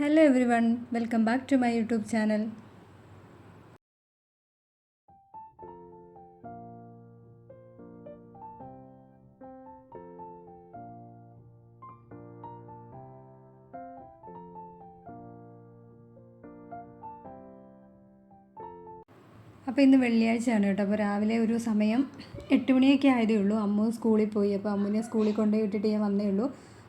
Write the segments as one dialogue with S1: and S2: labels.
S1: Hello everyone welcome back to my YouTube channel അപ്പോൾ ഇന്ന് വെള്ളിയാഴ്ചയാണ് കേട്ടോ. അപ്പോൾ രാവിലെ ഒരു സമയം എട്ട് മണിയൊക്കെ ആയതേ ഉള്ളൂ. അമ്മു സ്കൂളിൽ പോയി. അപ്പോൾ അമ്മുവിനെ സ്കൂളിൽ കൊണ്ടുപോയി വിട്ടിട്ട് ഞാൻ വന്നേ ഉള്ളൂ.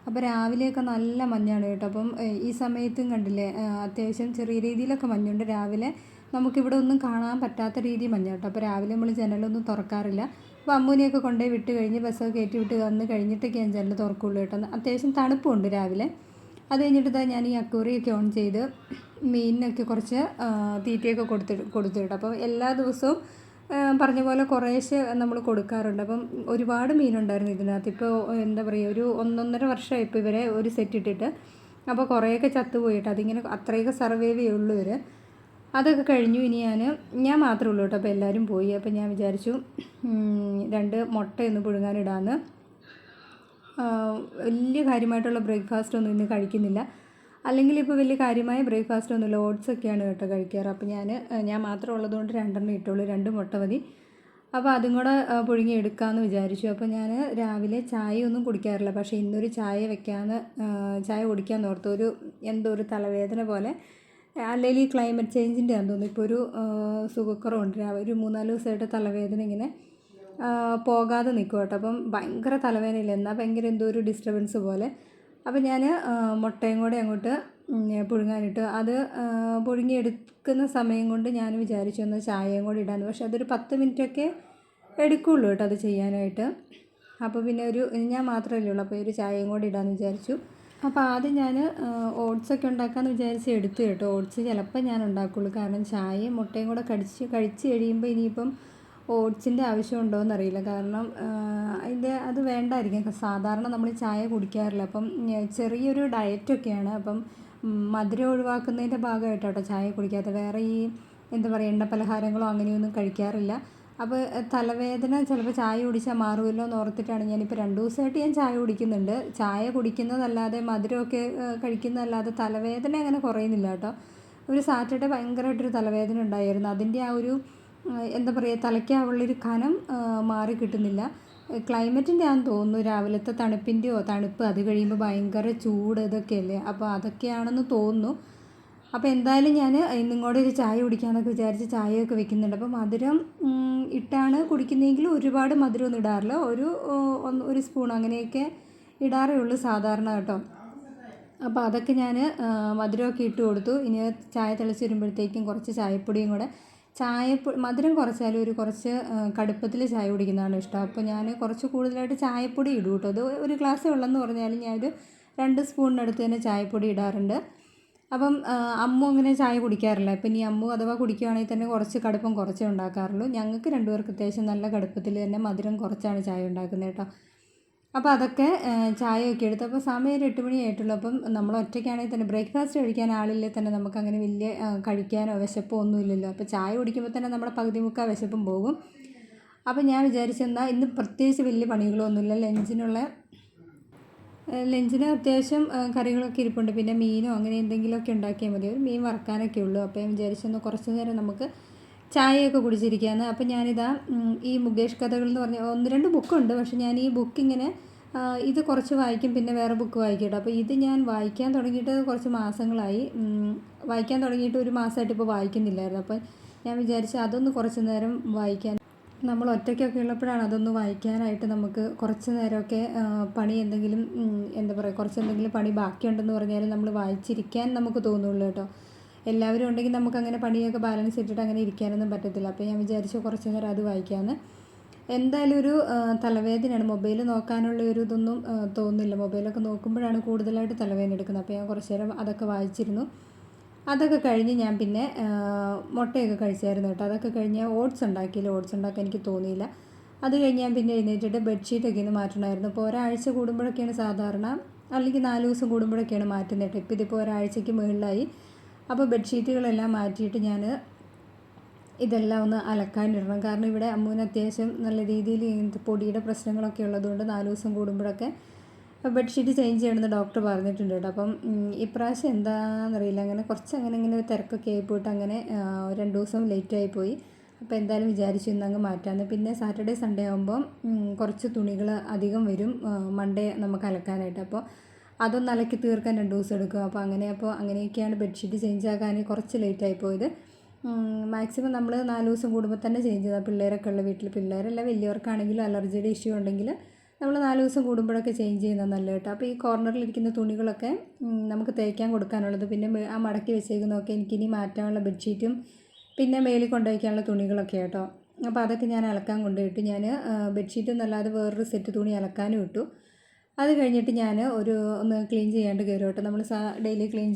S1: അപ്പോൾ രാവിലെയൊക്കെ നല്ല മഞ്ഞാണ് കേട്ടോ. അപ്പം ഈ സമയത്തും കണ്ടില്ലേ അത്യാവശ്യം ചെറിയ രീതിയിലൊക്കെ മഞ്ഞുണ്ട്. രാവിലെ നമുക്കിവിടെ ഒന്നും കാണാൻ പറ്റാത്ത രീതി മഞ്ഞ കേട്ടോ. അപ്പോൾ രാവിലെ നമ്മൾ ജനലൊന്നും തുറക്കാറില്ല. അപ്പോൾ അമ്മൂനെയൊക്കെ കൊണ്ടുപോയി വിട്ട് കഴിഞ്ഞ് ബസ്സൊക്കെ കയറ്റി വിട്ട് വന്ന് കഴിഞ്ഞിട്ടൊക്കെ ഞാൻ ജനൽ തുറക്കുള്ളൂ കേട്ടോ. അത്യാവശ്യം തണുപ്പുണ്ട് രാവിലെ. അത് കഴിഞ്ഞിട്ട് ഞാൻ ഈ അക്കൂറിയൊക്കെ ഓൺ ചെയ്ത് മീനിനൊക്കെ കുറച്ച് തീറ്റയൊക്കെ കൊടുത്തിട്ട് കൊടുത്തു കേട്ടോ അപ്പോൾ എല്ലാ ദിവസവും പറഞ്ഞ പോലെ കുറേശ്ശെ നമ്മൾ കൊടുക്കാറുണ്ട്. അപ്പം ഒരുപാട് മീനുണ്ടായിരുന്നു ഇതിനകത്ത്. ഇപ്പോൾ എന്താ പറയുക ഒരു ഒന്നൊന്നര വർഷമായി ഇപ്പോൾ ഇവരെ ഒരു സെറ്റ് ഇട്ടിട്ട് അപ്പോൾ കുറേയൊക്കെ ചത്തുപോയിട്ട് അതിങ്ങനെ അത്രയൊക്കെ സർവൈവ് ചെയ്യുള്ളൂ ഇവർ അതൊക്കെ കഴിഞ്ഞു. ഇനി ഞാൻ ഞാൻ മാത്രമേ ഉള്ളൂ കേട്ടോ. അപ്പോൾ എല്ലാവരും പോയി. അപ്പോൾ ഞാൻ വിചാരിച്ചു രണ്ട് മുട്ടയൊന്ന് പുഴുങ്ങാനിടാമെന്ന് വലിയ കാര്യമായിട്ടുള്ള ബ്രേക്ക്ഫാസ്റ്റ് ഒന്നും ഇന്ന് കഴിക്കുന്നില്ല. അല്ലെങ്കിൽ ഇപ്പോൾ വലിയ കാര്യമായ ബ്രേക്ക്ഫാസ്റ്റ് ഒന്നുമില്ല. ഓട്സ് കേട്ടോ കഴിക്കാറ്. അപ്പോൾ ഞാൻ ഞാൻ മാത്രം ഉള്ളതുകൊണ്ട് രണ്ടെണ്ണം ഇട്ടുള്ളൂ. രണ്ട് മുട്ട മതി. അപ്പോൾ അതും കൂടെ പുഴുങ്ങി എടുക്കാമെന്ന് വിചാരിച്ചു. അപ്പോൾ ഞാൻ രാവിലെ ചായ ഒന്നും കുടിക്കാറില്ല. പക്ഷേ ഇന്നൊരു ചായ വെക്കാമെന്ന് ചായ കുടിക്കാൻ ഓർത്തു. ഒരു എന്തോ ഒരു തലവേദന പോലെ. അല്ലെങ്കിൽ ഈ ക്ലൈമറ്റ് ചേഞ്ചിന്റെ ആണെന്ന് തോന്നുന്നു. ഇപ്പോൾ ഒരു സുഖക്കുറവുണ്ട്. രാവിലെ ഒരു മൂന്നാൽ ദിവസമായിട്ട് തലവേദന ഇങ്ങനെ പോകാതെ നിൽക്കും കേട്ടോ. അപ്പം ഭയങ്കര തലവേദനയില്ല? എന്നാൽ ഭയങ്കര എന്തോ ഒരു ഡിസ്റ്റർബൻസ് പോലെ. അപ്പം ഞാൻ മുട്ടയും കൂടെ അങ്ങോട്ട് പുഴുങ്ങാനിട്ട്. അത് പുഴുങ്ങിയെടുക്കുന്ന സമയം കൊണ്ട് ഞാൻ വിചാരിച്ചു ഒന്ന് ചായയും കൂടി ഇടാന്ന്. പക്ഷെ അതൊരു പത്ത് മിനിറ്റൊക്കെ എടുക്കുള്ളൂ കേട്ടോ അത് ചെയ്യാനായിട്ട്. അപ്പോൾ പിന്നെ ഒരു ഞാൻ മാത്രമല്ലേ ഉള്ളൂ. അപ്പോൾ ഒരു ചായയും കൂടി ഇടാമെന്ന് വിചാരിച്ചു. അപ്പോൾ ആദ്യം ഞാൻ ഓട്സൊക്കെ ഉണ്ടാക്കാമെന്ന് വിചാരിച്ച് എടുത്തു കേട്ടോ. ഓട്സ് ചിലപ്പോൾ ഞാൻ ഉണ്ടാക്കുള്ളൂ. കാരണം ചായയും മുട്ടയും കൂടെ കടിച്ച് കഴിച്ച് കഴിയുമ്പോൾ ഇനിയിപ്പം ഓട്സിന്റെ ആവശ്യമുണ്ടോ എന്നറിയില്ല കാരണം അതിന്റെ അത് വേണ്ടായിരിക്കും. സാധാരണ നമ്മൾ ചായ കുടിക്കാറില്ല. അപ്പം ചെറിയൊരു ഡയറ്റൊക്കെയാണ്. അപ്പം മധുരം ഒഴിവാക്കുന്നതിന്റെ ഭാഗമായിട്ടോ ചായ കുടിക്കാത്ത വേറെ ഈ എന്താ പറയുക എണ്ണ പലഹാരങ്ങളോ അങ്ങനെയൊന്നും കഴിക്കാറില്ല. അപ്പോൾ തലവേദന ചിലപ്പോൾ ചായ കുടിച്ചാൽ മാറുമല്ലോ എന്ന് ഓർത്തിട്ടാണ് ഞാനിപ്പോൾ രണ്ട് ദിവസമായിട്ട് ഞാൻ ചായ കുടിക്കുന്നുണ്ട്. ചായ കുടിക്കുന്നതല്ലാതെ മധുരമൊക്കെ കഴിക്കുന്നതല്ലാതെ തലവേദന അങ്ങനെ കുറയുന്നില്ല കേട്ടോ. ഒരു സാറ്റർഡേ ഭയങ്കരമായിട്ടൊരു തലവേദന ഉണ്ടായിരുന്നു. അതിന്റെ ആ ഒരു എന്താ പറയുക തലയ്ക്ക് ആ ഉള്ളൊരു കനം മാറി കിട്ടുന്നില്ല. ക്ലൈമറ്റിന്റെ ആണെന്ന് തോന്നുന്നു രാവിലത്തെ തണുപ്പിന്റെയോ തണുപ്പ് അത് കഴിയുമ്പോൾ ഭയങ്കര ചൂട് ഇതൊക്കെയല്ലേ? അപ്പോൾ അതൊക്കെയാണെന്ന് തോന്നുന്നു. അപ്പോൾ എന്തായാലും ഞാൻ ഇന്നിങ്ങോട്ട് ഒരു ചായ കുടിക്കാമെന്നൊക്കെ വിചാരിച്ച് ചായയൊക്കെ വെക്കുന്നുണ്ട്. അപ്പോൾ മധുരം ഇട്ടാണ് കുടിക്കുന്നതെങ്കിൽ ഒരുപാട് മധുരമൊന്നും ഇടാറില്ല. ഒരു ഒരു സ്പൂൺ അങ്ങനെയൊക്കെ ഇടാറേ ഉള്ളൂ സാധാരണ കേട്ടോ. അപ്പോൾ അതൊക്കെ ഞാൻ മധുരമൊക്കെ ഇട്ട് കൊടുത്തു. ഇനി ചായ തിളച്ച് വരുമ്പോഴത്തേക്കും കുറച്ച് ചായപ്പൊടിയും കൂടെ ചായപ്പൊടി മധുരം കുറച്ചാലും ഒരു കുറച്ച് കടുപ്പത്തിൽ ചായ കുടിക്കുന്നതാണ് ഇഷ്ടം. അപ്പോൾ ഞാൻ കുറച്ച് കൂടുതലായിട്ട് ചായപ്പൊടി ഇടും കേട്ടോ. അത് ഒരു ഗ്ലാസ് വെള്ളം എന്ന് പറഞ്ഞാലും ഞാനൊരു രണ്ട് സ്പൂണിനടുത്ത് തന്നെ ചായപ്പൊടി ഇടാറുണ്ട്. അപ്പം അമ്മ അങ്ങനെ ചായ കുടിക്കാറില്ല. ഇപ്പം ഇനി അമ്മു അഥവാ കുടിക്കുകയാണെങ്കിൽ തന്നെ കുറച്ച് കടുപ്പം കുറച്ചേ ഉണ്ടാക്കാറുള്ളൂ. ഞങ്ങൾക്ക് രണ്ടുപേർക്ക് അത്യാവശ്യം നല്ല കടുപ്പത്തിൽ തന്നെ മധുരം കുറച്ചാണ് ചായ ഉണ്ടാക്കുന്നത് കേട്ടോ. അപ്പോൾ അതൊക്കെ ചായയൊക്കെ എടുത്ത്. അപ്പോൾ സമയം ഒരു എട്ട് മണിയായിട്ടുള്ളൂ അപ്പം നമ്മൾ ഒറ്റയ്ക്കാണെങ്കിൽ തന്നെ ബ്രേക്ക്ഫാസ്റ്റ് കഴിക്കാൻ ആളില്ലേ തന്നെ നമുക്ക് അങ്ങനെ വലിയ കഴിക്കാനോ വിശപ്പോ ഒന്നുമില്ലല്ലോ അപ്പോൾ ചായ കുടിക്കുമ്പോൾ തന്നെ നമ്മുടെ പകുതി മുക്കാൽ വിശപ്പും പോകും. അപ്പോൾ ഞാൻ വിചാരിച്ചെന്നാൽ ഇന്ന് പ്രത്യേകിച്ച് വലിയ പണികളൊന്നുമില്ല. ലഞ്ചിനുള്ള ലഞ്ചിന് അത്യാവശ്യം കറികളൊക്കെ ഇരിപ്പുണ്ട്. പിന്നെ മീനോ അങ്ങനെ എന്തെങ്കിലുമൊക്കെ ഉണ്ടാക്കിയാൽ മതി. ഒരു മീൻ വറക്കാനൊക്കെ ഉള്ളൂ. അപ്പോൾ ഞാൻ വിചാരിച്ചൊന്ന് കുറച്ച് നേരം നമുക്ക് ചായയൊക്കെ കുടിച്ചിരിക്കുകയാണ്. അപ്പം ഞാനിതാ ഈ മുകേഷ് കഥകൾ എന്ന് പറഞ്ഞ ഒന്ന് രണ്ട് ബുക്കുണ്ട്. പക്ഷെ ഞാൻ ഈ ബുക്ക് ഇങ്ങനെ ഇത് കുറച്ച് വായിക്കും പിന്നെ വേറെ ബുക്ക് വായിക്കും അപ്പോൾ ഇത് ഞാൻ വായിക്കാൻ തുടങ്ങിയിട്ട് കുറച്ച് മാസങ്ങളായി. വായിക്കാൻ തുടങ്ങിയിട്ട് ഒരു മാസമായിട്ട് ഇപ്പോൾ വായിക്കുന്നില്ലായിരുന്നു. അപ്പം ഞാൻ വിചാരിച്ചു അതൊന്ന് കുറച്ച് നേരം വായിക്കാൻ. നമ്മൾ ഒറ്റയ്ക്കൊക്കെ ഉള്ളപ്പോഴാണ് അതൊന്ന് വായിക്കാനായിട്ട് നമുക്ക് കുറച്ച് നേരമൊക്കെ പണി എന്തെങ്കിലും എന്താ പറയുക കുറച്ച് എന്തെങ്കിലും പണി ബാക്കിയുണ്ടെന്ന് പറഞ്ഞാലും നമ്മൾ വായിച്ചിരിക്കാൻ നമുക്ക് തോന്നുള്ളൂ കേട്ടോ. എല്ലാവരും ഉണ്ടെങ്കിൽ നമുക്ക് അങ്ങനെ പണിയൊക്കെ ബാലൻസ് ഇട്ടിട്ട് അങ്ങനെ ഇരിക്കാനൊന്നും പറ്റത്തില്ല. അപ്പോൾ ഞാൻ വിചാരിച്ചു കുറച്ച് നേരം അത് വായിക്കാമെന്ന് എന്തായാലും ഒരു തലവേദനയാണ്. മൊബൈൽ നോക്കാനുള്ള ഒരു ഇതൊന്നും തോന്നുന്നില്ല. മൊബൈലൊക്കെ നോക്കുമ്പോഴാണ് കൂടുതലായിട്ട് തലവേദന എടുക്കുന്നത്. അപ്പോൾ ഞാൻ കുറച്ച് നേരം അതൊക്കെ വായിച്ചിരുന്നു. അതൊക്കെ കഴിഞ്ഞ് ഞാൻ പിന്നെ മുട്ടയൊക്കെ കഴിച്ചായിരുന്നു കേട്ടോ. അതൊക്കെ കഴിഞ്ഞ് ഓട്സ് ഉണ്ടാക്കിയില്ല. ഓട്സ് ഉണ്ടാക്കാൻ എനിക്ക് തോന്നിയില്ല. അത് കഴിഞ്ഞ് ഞാൻ പിന്നെ എഴുന്നേറ്റിട്ട് ബെഡ്ഷീറ്റൊക്കെ ഒന്ന് മാറ്റണമായിരുന്നു. അപ്പോൾ ഒരാഴ്ച കൂടുമ്പോഴൊക്കെയാണ് സാധാരണ അല്ലെങ്കിൽ നാല് ദിവസം കൂടുമ്പോഴൊക്കെയാണ് മാറ്റുന്നത് കേട്ടോ. ഇപ്പോൾ ഇതിപ്പോൾ ഒരാഴ്ചയ്ക്ക് മുകളിലായി. അപ്പോൾ ബെഡ്ഷീറ്റുകളെല്ലാം മാറ്റിയിട്ട് ഞാൻ ഇതെല്ലാം ഒന്ന് അലക്കാനിടണം. കാരണം ഇവിടെ അമ്മുവിന് അത്യാവശ്യം നല്ല രീതിയിൽ പൊടിയുടെ പ്രശ്നങ്ങളൊക്കെ ഉള്ളതുകൊണ്ട് നാല് ദിവസം കൂടുമ്പോഴൊക്കെ ബെഡ്ഷീറ്റ് ചേഞ്ച് ചെയ്യണമെന്ന് ഡോക്ടർ പറഞ്ഞിട്ടുണ്ട് കേട്ടോ. അപ്പം ഇപ്രാവശ്യം എന്താണെന്നറിയില്ല അങ്ങനെ കുറച്ച് അങ്ങനെ ഇങ്ങനെ തിരക്കൊക്കെ ആയി പോയിട്ട് അങ്ങനെ രണ്ട് ദിവസം ലേറ്റായി പോയി അപ്പോൾ എന്തായാലും വിചാരിച്ചു ഇന്ന് അങ്ങ് മാറ്റാമെന്ന് പിന്നെ സാറ്റർഡേ സൺഡേ ആകുമ്പം കുറച്ച് തുണികൾ അധികം വരും മൺഡേ നമുക്ക് അലക്കാനായിട്ട്. അപ്പോൾ അതൊന്ന് അലക്കി തീർക്കാൻ രണ്ട് ദിവസം എടുക്കും. അപ്പോൾ അങ്ങനെ അപ്പോൾ അങ്ങനെയൊക്കെയാണ് ബെഡ്ഷീറ്റ് ചേഞ്ച് ആക്കാൻ കുറച്ച് ലേറ്റായി പോയത്. മാക്സിമം നമ്മൾ നാല് ദിവസം കൂടുമ്പോൾ തന്നെ ചേഞ്ച് ചെയ്താൽ പിള്ളേരൊക്കെ ഉള്ള വീട്ടിൽ പിള്ളേരല്ല വലിയവർക്കാണെങ്കിലും അലർജിയുടെ ഇഷ്യൂ ഉണ്ടെങ്കിൽ നമ്മൾ നാല് ദിവസം കൂടുമ്പോഴൊക്കെ ചേഞ്ച് ചെയ്യുന്നത് നല്ല കേട്ടോ. അപ്പോൾ ഈ കോർണറിലിരിക്കുന്ന തുണികളൊക്കെ നമുക്ക് തേക്കാൻ കൊടുക്കാനുള്ളത് പിന്നെ ആ മടക്കി വെച്ചേക്കുന്നതൊക്കെ എനിക്കിനി മാറ്റാനുള്ള ബെഡ്ഷീറ്റും പിന്നെ മേലിൽ കൊണ്ടുവയ്ക്കാനുള്ള തുണികളൊക്കെ കേട്ടോ. അപ്പോൾ അതൊക്കെ ഞാൻ അലക്കാൻ കൊണ്ടുപോയിട്ട് ഞാൻ ബെഡ്ഷീറ്റ് എന്നല്ലാതെ വേറൊരു സെറ്റ് തുണി അലക്കാനും ഇട്ടു. അത് കഴിഞ്ഞിട്ട് ഞാൻ ഒരു ഒന്ന് ക്ലീൻ ചെയ്യാണ്ട് കയറും കേട്ടോ നമ്മൾ ഡെയിലി ക്ലീൻ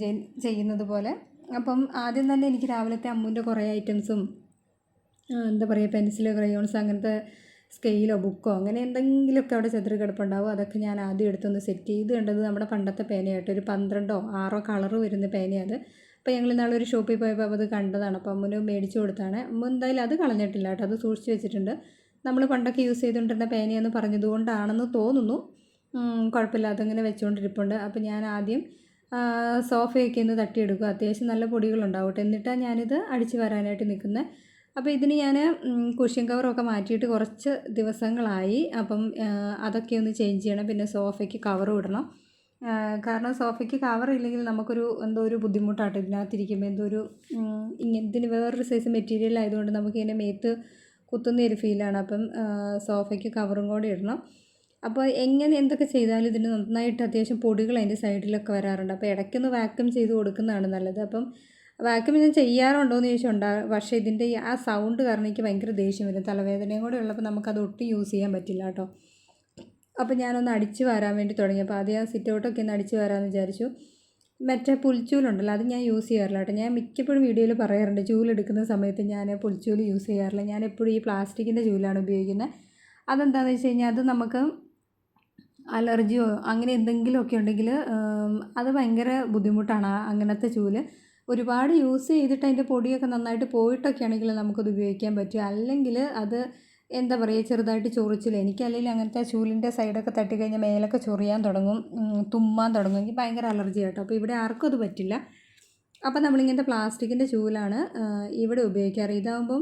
S1: ചെയ്യുന്നത് പോലെ. അപ്പം ആദ്യം തന്നെ എനിക്ക് രാവിലത്തെ അമ്മൂന്റെ കുറേ ഐറ്റംസും എന്താ പറയുക പെൻസിൽ ക്രയോൺസ് അങ്ങനത്തെ സ്കെയിലോ ബുക്കോ അങ്ങനെ എന്തെങ്കിലുമൊക്കെ അവിടെ ചെതറി കിടപ്പുണ്ടാവും. അതൊക്കെ ഞാൻ ആദ്യം എടുത്തൊന്ന് സെറ്റ് ചെയ്ത് കണ്ടത് നമ്മുടെ പണ്ടത്തെ പേനയായിട്ട് ഒരു പന്ത്രണ്ടോ ആറോ കളറ് വരുന്ന പേനയത്. അപ്പോൾ ഞങ്ങൾ ഇന്നാളെ ഒരു ഷോപ്പിൽ പോയപ്പോൾ അത് കണ്ടതാണ്. അപ്പോൾ അമ്മന് മേടിച്ചു കൊടുത്താണ്. അമ്മ എന്തായാലും അത് കളഞ്ഞിട്ടില്ല കേട്ടോ. അത് സൂക്ഷിച്ച് വെച്ചിട്ടുണ്ട്. നമ്മൾ പണ്ടൊക്കെ യൂസ് ചെയ്തുകൊണ്ടിരുന്ന പേനയെന്ന് പറഞ്ഞതുകൊണ്ടാണെന്ന് തോന്നുന്നു. കുഴപ്പമില്ലാതെ ഇങ്ങനെ വെച്ചുകൊണ്ടിരിപ്പുണ്ട് അപ്പോൾ ഞാൻ ആദ്യം സോഫയൊക്കെ ഒന്ന് തട്ടിയെടുക്കും. അത്യാവശ്യം നല്ല പൊടികളുണ്ടാവട്ടെ. എന്നിട്ടാണ് ഞാനിത് അടിച്ച് വരാനായിട്ട് നിൽക്കുന്നത് അപ്പോൾ ഇതിന് ഞാൻ കുഷ്യൻ കവറൊക്കെ മാറ്റിയിട്ട് കുറച്ച് ദിവസങ്ങളായി. അപ്പം അതൊക്കെ ഒന്ന് ചേഞ്ച് ചെയ്യണം. പിന്നെ സോഫയ്ക്ക് കവറും ഇടണം. കാരണം സോഫയ്ക്ക് കവർ ഇല്ലെങ്കിൽ നമുക്കൊരു എന്തോ ഒരു ബുദ്ധിമുട്ടാട്ടോ ഇതിനകത്തിരിക്കുമ്പോൾ എന്തോ ഒരു ഇതിന് വേറൊരു സൈസ് മെറ്റീരിയൽ ആയതുകൊണ്ട് നമുക്ക് ഇതിന്റെ മേത്ത് കുത്തുന്ന ഒരു ഫീലാണ് അപ്പം സോഫയ്ക്ക് കവറും കൂടി ഇടണം. അപ്പോൾ എങ്ങനെ എന്തൊക്കെ ചെയ്താലും ഇതിന് നന്നായിട്ട് അത്യാവശ്യം പൊടികൾ അതിന്റെ സൈഡിലൊക്കെ വരാറുണ്ട്. അപ്പോൾ ഇടയ്ക്കൊന്ന് വാക്യം ചെയ്ത് കൊടുക്കുന്നതാണ് നല്ലത്. അപ്പം വാക്വം ഞാൻ ചെയ്യാറുണ്ടോ എന്ന് ചോദിച്ചാൽ പക്ഷേ ഇതിന്റെ ആ സൗണ്ട് കാരണം എനിക്ക് ഭയങ്കര ദേഷ്യം വരും. തലവേദനയും കൂടെ ഉള്ളപ്പോൾ നമുക്കത് ഒട്ടും യൂസ് ചെയ്യാൻ പറ്റില്ല കേട്ടോ. അപ്പോൾ ഞാനൊന്ന് അടിച്ച് വരാൻ വേണ്ടി തുടങ്ങി. അപ്പോൾ ആദ്യം ആ സിറ്റ് ഔട്ടൊക്കെ ഒന്ന് അടിച്ച് വരാമെന്ന് വിചാരിച്ചു. മറ്റേ പുൽച്ചൂലുണ്ടല്ലോ അത് ഞാൻ യൂസ് ചെയ്യാറില്ല കേട്ടോ. ഞാൻ മിക്കപ്പോഴും വീഡിയോയിൽ പറയാറുണ്ട് ചൂലെടുക്കുന്ന സമയത്ത് ഞാൻ പുൽച്ചൂൽ യൂസ് ചെയ്യാറില്ല. ഞാൻ എപ്പോഴും ഈ പ്ലാസ്റ്റിക്കിന്റെ ചൂലാണ് ഉപയോഗിക്കുന്നത് അതെന്താണെന്ന് വെച്ച് കഴിഞ്ഞാൽ അത് നമുക്ക് അലർജിയോ അങ്ങനെ എന്തെങ്കിലുമൊക്കെ ഉണ്ടെങ്കിൽ അത് ഭയങ്കര ബുദ്ധിമുട്ടാണ് അങ്ങനത്തെ ചൂൽ. ഒരുപാട് യൂസ് ചെയ്തിട്ട് അതിന്റെ പൊടിയൊക്കെ നന്നായിട്ട് പോയിട്ടൊക്കെ ആണെങ്കിൽ നമുക്കത് ഉപയോഗിക്കാൻ പറ്റും. അല്ലെങ്കിൽ അത് എന്താ പറയുക ചെറുതായിട്ട് ചൊറിച്ചിൽ എനിക്കല്ലെങ്കിൽ അങ്ങനത്തെ ചൂലിന്റെ സൈഡൊക്കെ തട്ടിക്കഴിഞ്ഞാൽ മേലൊക്കെ ചൊറിയാൻ തുടങ്ങും തുമ്മാൻ തുടങ്ങും. എനിക്ക് ഭയങ്കര അലർജി കേട്ടോ. അപ്പോൾ ഇവിടെ ആർക്കും അത് പറ്റില്ല. അപ്പോൾ നമ്മളിങ്ങനത്തെ പ്ലാസ്റ്റിക്കിന്റെ ചൂലാണ് ഇവിടെ ഉപയോഗിക്കാറ്. ഇതാകുമ്പം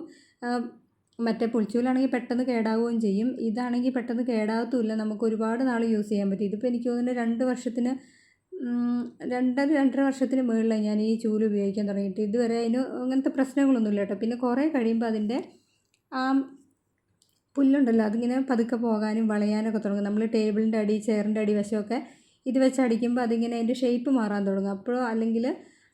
S1: മറ്റേ പുളിച്ചൂലാണെങ്കിൽ പെട്ടെന്ന് കേടാവുകയും ചെയ്യും. ഇതാണെങ്കിൽ പെട്ടെന്ന് കേടാകത്തുമില്ല. നമുക്ക് ഒരുപാട് നാൾ യൂസ് ചെയ്യാൻ പറ്റും. ഇതിപ്പോൾ എനിക്ക് തോന്നുന്നു രണ്ട് വർഷത്തിന് രണ്ടര രണ്ടര വർഷത്തിന് മുകളിലായി ഞാൻ ഈ ചൂൽ ഉപയോഗിക്കാൻ തുടങ്ങിയിട്ട്. ഇതുവരെ അതിന് അങ്ങനത്തെ പ്രശ്നങ്ങളൊന്നുമില്ല കേട്ടോ. പിന്നെ കുറേ കഴിയുമ്പോൾ അതിന്റെ ആ പുല്ലുണ്ടല്ലോ അതിങ്ങനെ പതുക്കെ പോകാനും വളയാനൊക്കെ തുടങ്ങും. നമ്മൾ ടേബിളിന്റെ അടി ചെയറിന്റെ അടി വശമൊക്കെ ഇത് വെച്ച് അടിക്കുമ്പോൾ അതിങ്ങനെ അതിന്റെ ഷേപ്പ് മാറാൻ തുടങ്ങും. അപ്പോഴോ അല്ലെങ്കിൽ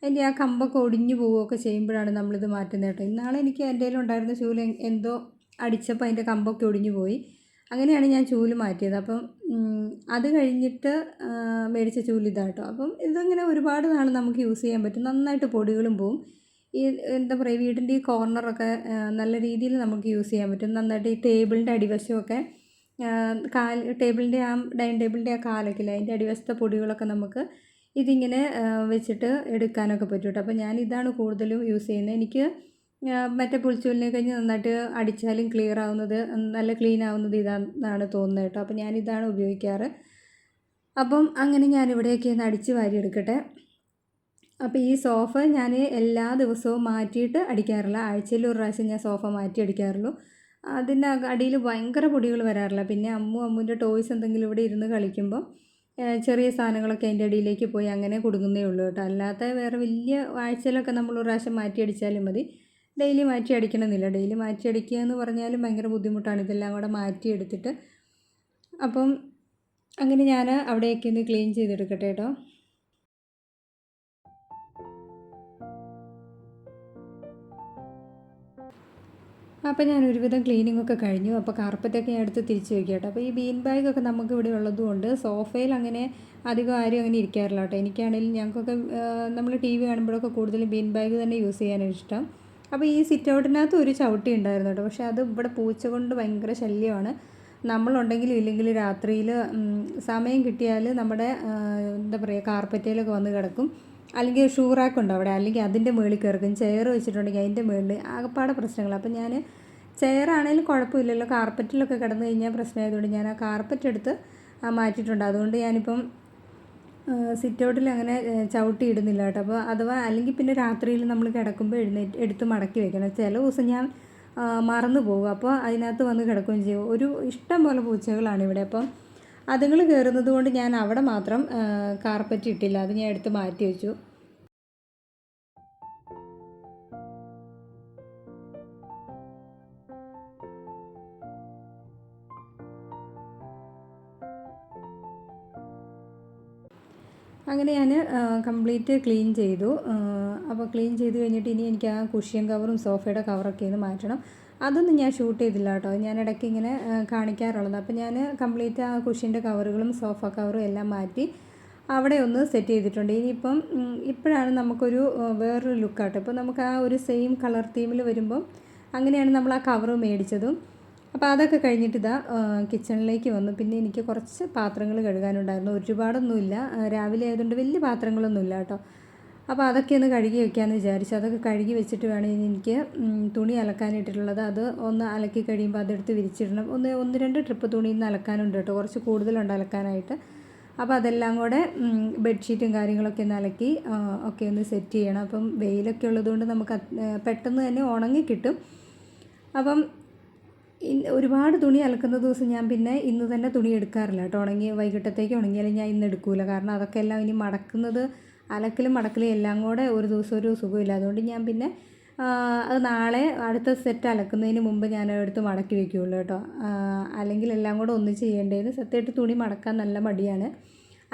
S1: അതിന്റെ ആ കമ്പൊക്കെ ഒടിഞ്ഞു പോവുകയൊക്കെ ചെയ്യുമ്പോഴാണ് നമ്മളിത് മാറ്റുന്നത് കേട്ടോ. ഇന്നാളെ എനിക്ക് എന്റെ കയ്യിൽ ഉണ്ടായിരുന്ന ചൂൽ എന്തോ അടിച്ചപ്പോൾ അതിന്റെ കമ്പൊക്കെ ഒടിഞ്ഞു പോയി. അങ്ങനെയാണ് ഞാൻ ചൂൽ മാറ്റിയത്. അപ്പം അത് കഴിഞ്ഞിട്ട് മേടിച്ച ചൂൽ ഇതാട്ടോ അപ്പം ഇതിങ്ങനെ ഒരുപാട് നാൾ നമുക്ക് യൂസ് ചെയ്യാൻ പറ്റും. നന്നായിട്ട് പൊടികളും പോവും. ഈ എന്താ പറയുക വീടിന്റെ ഈ കോർണറൊക്കെ നല്ല രീതിയിൽ നമുക്ക് യൂസ് ചെയ്യാൻ പറ്റും. നന്നായിട്ട് ഈ ടേബിളിന്റെ അടിവശമൊക്കെ കാൽ ടേബിളിന്റെ ആ ഡൈനിങ് ടേബിളിന്റെ ആ കാലൊക്കെ ഇല്ല അതിന്റെ അടിവശത്തെ പൊടികളൊക്കെ നമുക്ക് ഇതിങ്ങനെ വെച്ചിട്ട് എടുക്കാനൊക്കെ പറ്റും കേട്ടോ അപ്പോൾ ഞാൻ ഇതാണ് കൂടുതലും യൂസ് ചെയ്യുന്നത്. എനിക്ക് മറ്റേ പുളിച്ചോലിനെ കഴിഞ്ഞ് നന്നായിട്ട് അടിച്ചാലും ക്ലിയർ ആവുന്നത് നല്ല ക്ലീൻ ആവുന്നത് ഇതാണെന്നാണ് തോന്നുന്നത് കേട്ടോ അപ്പോൾ ഞാനിതാണ് ഉപയോഗിക്കാറ്. അപ്പം അങ്ങനെ ഞാനിവിടെയൊക്കെ ഒന്ന് അടിച്ച് വാരി എടുക്കട്ടെ അപ്പോൾ ഈ സോഫ ഞാൻ എല്ലാ ദിവസവും മാറ്റിയിട്ട് അടിക്കാറില്ല. ആഴ്ചയിൽ ഒരു പ്രാവശ്യം ഞാൻ സോഫ മാറ്റി അടിക്കാറുള്ളൂ. അതിന്റെ അടിയിൽ ഭയങ്കര പൊടികൾ വരാറില്ല. പിന്നെ അമ്മു അമ്മുവിന്റെ ടോയ്സ് എന്തെങ്കിലും ഇവിടെ ഇരുന്ന് കളിക്കുമ്പോൾ ചെറിയ സാധനങ്ങളൊക്കെ അതിന്റെ അടിയിലേക്ക് പോയി അങ്ങനെ കൊടുക്കുന്നേ ഉള്ളൂ കേട്ടോ. അല്ലാത്ത വേറെ വലിയ ആഴ്ചയിലൊക്കെ നമ്മൾ ഒരു പ്രാവശ്യം മാറ്റി അടിച്ചാലും മതി. ഡെയിലി മാറ്റി അടിക്കണമെന്നില്ല. ഡെയിലി മാറ്റി അടിക്കുക എന്ന് പറഞ്ഞാലും ഭയങ്കര ബുദ്ധിമുട്ടാണ്. ഇതെല്ലാം കൂടെ മാറ്റി എടുത്തിട്ട് അപ്പം അങ്ങനെ ഞാൻ അവിടെയൊക്കെ ഒന്ന് ക്ലീൻ ചെയ്തെടുക്കട്ടെ കേട്ടോ. അപ്പോൾ ഞാൻ ഒരുവിധം ക്ലീനിങ് ഒക്കെ കഴിഞ്ഞു. അപ്പോൾ കാർപ്പറ്റൊക്കെ ഞാൻ എടുത്ത് തിരിച്ച് വെക്കുക കേട്ടോ അപ്പോൾ ഈ ബീൻ ബാഗൊക്കെ നമുക്ക് ഇവിടെ ഉള്ളതുകൊണ്ട് സോഫയിൽ അങ്ങനെ അധികം ആരും അങ്ങനെ ഇരിക്കാറില്ല കേട്ടോ. എനിക്കാണെങ്കിലും ഞങ്ങൾക്കൊക്കെ നമ്മൾ ടി വി കാണുമ്പോഴൊക്കെ കൂടുതലും ബീൻ ബാഗ് തന്നെ യൂസ് ചെയ്യാനാണ് ഇഷ്ടം. അപ്പോൾ ഈ സിറ്റ് ഔട്ടിനകത്ത് ഒരു ചവിട്ടി ഉണ്ടായിരുന്നു കേട്ടോ. പക്ഷേ അത് ഇവിടെ പൂച്ച കൊണ്ട് ഭയങ്കര ശല്യമാണ്. നമ്മളുണ്ടെങ്കിലും ഇല്ലെങ്കിൽ രാത്രിയിൽ സമയം കിട്ടിയാൽ നമ്മുടെ എന്താ പറയുക കാർപ്പറ്റയിലൊക്കെ വന്ന് കിടക്കും. അല്ലെങ്കിൽ ഷൂ റാക്ക് അവിടെ. അല്ലെങ്കിൽ അതിന്റെ മുകളിൽ കയറും ചെയർ വെച്ചിട്ടുണ്ടെങ്കിൽ അതിന്റെ മുകളിൽ ആകെപ്പാടെ പ്രശ്നങ്ങൾ അപ്പം ഞാൻ ചെയറാണേലും കുഴപ്പമില്ലല്ലോ. കാർപ്പറ്റിലൊക്കെ കിടന്നു കഴിഞ്ഞാൽ പ്രശ്നമായതുകൊണ്ട് ഞാൻ ആ കാർപ്പറ്റ് എടുത്ത് മാറ്റിയിട്ടുണ്ട്. അതുകൊണ്ട് ഞാനിപ്പം സിറ്റ് ഔട്ടിൽ അങ്ങനെ ചവിട്ടി ഇടുന്നില്ല കേട്ടോ. അപ്പോൾ അഥവാ അല്ലെങ്കിൽ പിന്നെ രാത്രിയിൽ നമ്മൾ കിടക്കുമ്പോൾ എഴുന്നേറ്റ് എടുത്ത് മടക്കി വെക്കണം. ചില ദിവസം ഞാൻ മറന്നു പോകും. അപ്പോൾ അതിനകത്ത് വന്ന് കിടക്കുകയും ചെയ്യും. ഒരു ഇഷ്ടം പോലെ പൂച്ചകളാണ് ഇവിടെ. അപ്പം അതുങ്ങൾ കയറുന്നത് കൊണ്ട് ഞാൻ അവിടെ മാത്രം കാർപ്പറ്റ് ഇട്ടില്ല. അത് ഞാൻ എടുത്ത് മാറ്റി വെച്ചു. അങ്ങനെ ഞാൻ കംപ്ലീറ്റ് ക്ലീൻ ചെയ്തു. അപ്പോൾ ക്ലീൻ ചെയ്ത് കഴിഞ്ഞിട്ട് ഇനി എനിക്ക് ആ കുഷ്യൻ കവറും സോഫയുടെ കവറൊക്കെ ഒന്ന് മാറ്റണം. അതൊന്നും ഞാൻ ഷൂട്ട് ചെയ്തില്ല കേട്ടോ. ഞാൻ ഇടയ്ക്ക് ഇങ്ങനെ കാണിക്കാറുള്ളത്. അപ്പോൾ ഞാൻ കംപ്ലീറ്റ് ആ കുഷ്യന്റെ കവറുകളും സോഫ കവറും എല്ലാം മാറ്റി അവിടെ ഒന്ന് സെറ്റ് ചെയ്തിട്ടുണ്ട്. ഇനിയിപ്പം ഇപ്പോഴാണ് നമുക്കൊരു വേറൊരു ലുക്കാട്ടോ ഇപ്പോൾ നമുക്ക് ആ ഒരു സെയിം കളർ തീമിൽ വരുമ്പം അങ്ങനെയാണ് നമ്മൾ ആ കവറ് മേടിച്ചതും. അപ്പോൾ അതൊക്കെ കഴിഞ്ഞിട്ട് ഇതാ കിച്ചണിലേക്ക് വന്നു. പിന്നെ എനിക്ക് കുറച്ച് പാത്രങ്ങൾ കഴുകാനുണ്ടായിരുന്നു. ഒരുപാടൊന്നുമില്ല. രാവിലെ ആയതുകൊണ്ട് വലിയ പാത്രങ്ങളൊന്നുമില്ല കേട്ടോ. അപ്പോൾ അതൊക്കെ ഒന്ന് കഴുകി വെക്കാമെന്ന് വിചാരിച്ചു. അതൊക്കെ കഴുകി വെച്ചിട്ട് വേണം എനിക്ക് തുണി അലക്കാനിട്ടിട്ടുള്ളത് അത് ഒന്ന് അലക്കി കഴിയുമ്പോൾ അതെടുത്ത് വിരിച്ചിടണം. ഒന്ന് ഒന്ന് രണ്ട് ട്രിപ്പ് തുണി ഇന്ന് അലക്കാനുണ്ട് കേട്ടോ. കുറച്ച് കൂടുതലുണ്ട് അലക്കാനായിട്ട്. അപ്പോൾ അതെല്ലാം കൂടെ ബെഡ്ഷീറ്റും കാര്യങ്ങളൊക്കെ ഒന്ന് അലക്കി ഒക്കെ ഒന്ന് സെറ്റ് ചെയ്യണം. അപ്പം വെയിലൊക്കെ ഉള്ളതുകൊണ്ട് നമുക്ക് പെട്ടെന്ന് തന്നെ ഉണങ്ങി കിട്ടും. അപ്പം ഒരുപാട് തുണി അലക്കുന്ന ദിവസം ഞാൻ പിന്നെ ഇന്ന് തന്നെ തുണി എടുക്കാറില്ല കേട്ടോ. ഉണങ്ങി വൈകിട്ടത്തേക്ക് ഉണങ്ങിയാലും ഞാൻ ഇന്ന് എടുക്കൂല. കാരണം അതൊക്കെ എല്ലാം ഇനി മടക്കുന്നത് അലക്കലും മടക്കലും എല്ലാം കൂടെ ഒരു ദിവസം ഒരു സുഖമില്ല. അതുകൊണ്ട് ഞാൻ പിന്നെ അത് നാളെ അടുത്ത സെറ്റ് അലക്കുന്നതിന് മുമ്പ് ഞാൻ എടുത്ത് മടക്കി വെക്കുകയുള്ളൂ കേട്ടോ. അല്ലെങ്കിൽ എല്ലാം കൂടെ ഒന്നിച്ച് ചെയ്യേണ്ടത് സത്യമായിട്ട് തുണി മടക്കാൻ നല്ല മടിയാണ്.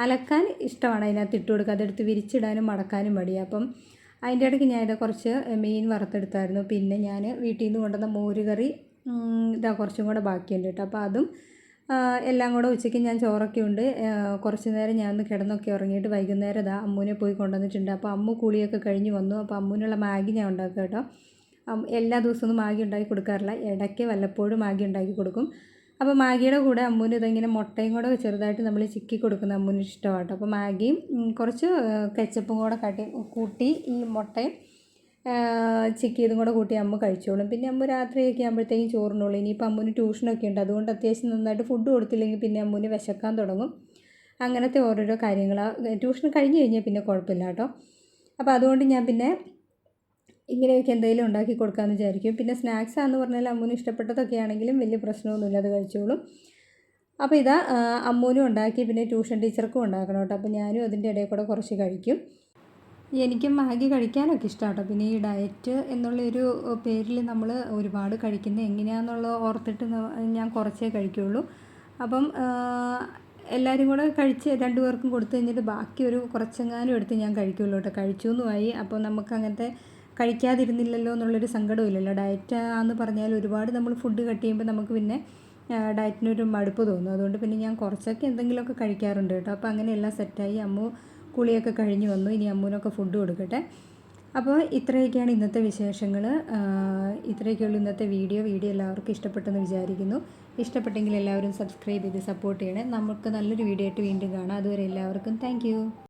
S1: അലക്കാൻ ഇഷ്ടമാണ് അതിനകത്ത് ഇട്ട് കൊടുക്കുക. അതെടുത്ത് വിരിച്ചിടാനും മടക്കാനും മടിയാണ് അപ്പം അതിന്റെ ഇടയ്ക്ക് ഞാൻ ഇത് കുറച്ച് മീൻ വറുത്തെടുത്തായിരുന്നു. പിന്നെ ഞാൻ വീട്ടിൽ നിന്ന് കൊണ്ടുവന്ന മോരുകറി ഇതാ കുറച്ചും കൂടെ ബാക്കിയുണ്ട് കേട്ടോ. അപ്പോൾ അതും എല്ലാം കൂടെ ഉച്ചയ്ക്ക് ഞാൻ ചോറൊക്കെ ഉണ്ട്. കുറച്ച് നേരം ഞാൻ ഒന്ന് കിടന്നൊക്കെ ഉറങ്ങിയിട്ട് വൈകുന്നേരം ഇതാ അമ്മൂനെ പോയി കൊണ്ടുവന്നിട്ടുണ്ട്. അപ്പോൾ അമ്മു കുളിയൊക്കെ കഴിഞ്ഞ് വന്നു. അപ്പോൾ അമ്മൂനുള്ള മാഗി ഞാൻ ഉണ്ടാക്കുക കേട്ടോ. എല്ലാ ദിവസവും മാഗി ഉണ്ടാക്കി കൊടുക്കാറില്ല. ഇടയ്ക്ക് വല്ലപ്പോഴും മാഗി ഉണ്ടാക്കി കൊടുക്കും. അപ്പോൾ മാഗിയുടെ കൂടെ അമ്മൂന് ഇതെങ്ങനെ മുട്ടയും കൂടെ ചെറുതായിട്ട് നമ്മൾ ചിക്കി കൊടുക്കുന്ന അമ്മൂന് ഇഷ്ടമാണ് കേട്ടോ. അപ്പോൾ മാഗിയും കുറച്ച് കെച്ചപ്പും കൂടെ കട്ടി കൂട്ടി ഈ മുട്ടയും ചിക്കി ഇതും കൂടെ കൂട്ടി അമ്മ കഴിച്ചോളും. പിന്നെ അമ്മ രാത്രിയൊക്കെ ആകുമ്പോഴത്തേക്കും ചോറിനുള്ളൂ ഇനിയിപ്പോൾ അമ്മൂന് ട്യൂഷനൊക്കെ ഉണ്ട്. അതുകൊണ്ട് അത്യാവശ്യം നന്നായിട്ട് ഫുഡ് കൊടുത്തില്ലെങ്കിൽ പിന്നെ അമ്മൂന് വിശക്കാൻ തുടങ്ങും. അങ്ങനത്തെ ഓരോരോ കാര്യങ്ങൾ. ട്യൂഷൻ കഴിഞ്ഞ് കഴിഞ്ഞാൽ പിന്നെ കുഴപ്പമില്ല കേട്ടോ. അപ്പോൾ അതുകൊണ്ട് ഞാൻ പിന്നെ ഇങ്ങനെയൊക്കെ എന്തെങ്കിലും ഉണ്ടാക്കി കൊടുക്കാമെന്ന് വിചാരിക്കും. പിന്നെ സ്നാക്സ് ആണെന്ന് പറഞ്ഞാൽ അമ്മൂന് ഇഷ്ടപ്പെട്ടതൊക്കെ ആണെങ്കിലും വലിയ പ്രശ്നമൊന്നുമില്ല അത് കഴിച്ചോളും. അപ്പോൾ ഇതാ അമ്മൂനും ഉണ്ടാക്കി പിന്നെ ട്യൂഷൻ ടീച്ചർക്കും ഉണ്ടാക്കണം കേട്ടോ. അപ്പോൾ ഞാനും അതിന്റെ ഇടയിൽ കൂടെ കുറച്ച് കഴിക്കും. എനിക്കും മാഗി കഴിക്കാനൊക്കെ ഇഷ്ടമാണ് പിന്നെ ഈ ഡയറ്റ് എന്നുള്ളൊരു പേരിൽ നമ്മൾ ഒരുപാട് കഴിക്കുന്നത് എങ്ങനെയാണെന്നുള്ള ഓർത്തിട്ട് ഞാൻ കുറച്ചേ കഴിക്കുള്ളൂ. അപ്പം എല്ലാവരും കൂടെ കഴിച്ച് രണ്ടു പേർക്കും കൊടുത്തു കഴിഞ്ഞിട്ട് ബാക്കി ഒരു കുറച്ചെങ്ങാനും എടുത്ത് ഞാൻ കഴിക്കുള്ളൂ കേട്ടോ. കഴിച്ചു എന്നുമായി അപ്പോൾ നമുക്ക് അങ്ങനത്തെ കഴിക്കാതിരുന്നില്ലല്ലോ എന്നുള്ളൊരു സങ്കടമില്ലല്ലോ ഡയറ്റ് ആന്ന് പറഞ്ഞാൽ ഒരുപാട് നമ്മൾ ഫുഡ് കട്ട് ചെയ്യുമ്പോൾ നമുക്ക് പിന്നെ ഡയറ്റിനൊരു മടുപ്പ് തോന്നും. അതുകൊണ്ട് പിന്നെ ഞാൻ കുറച്ചൊക്കെ എന്തെങ്കിലുമൊക്കെ കഴിക്കാറുണ്ട് കേട്ടോ. അപ്പോൾ അങ്ങനെ എല്ലാം സെറ്റായി അമ്മു കുളിയൊക്കെ കഴിഞ്ഞ് വന്നു. ഇനി അമ്മൂനൊക്കെ ഫുഡ് കൊടുക്കട്ടെ. അപ്പോൾ ഇത്രയൊക്കെയാണ് ഇന്നത്തെ വിശേഷങ്ങൾ ഇത്രയൊക്കെയുള്ളൂ ഇന്നത്തെ വീഡിയോ വീഡിയോ എല്ലാവർക്കും ഇഷ്ടപ്പെട്ടെന്ന് വിചാരിക്കുന്നു. ഇഷ്ടപ്പെട്ടെങ്കിൽ എല്ലാവരും സബ്സ്ക്രൈബ് ചെയ്ത് സപ്പോർട്ട് ചെയ്യണേ. നമുക്ക് നല്ലൊരു വീഡിയോ ആയിട്ട് വീണ്ടും കാണാം. അതുവരെ എല്ലാവർക്കും താങ്ക്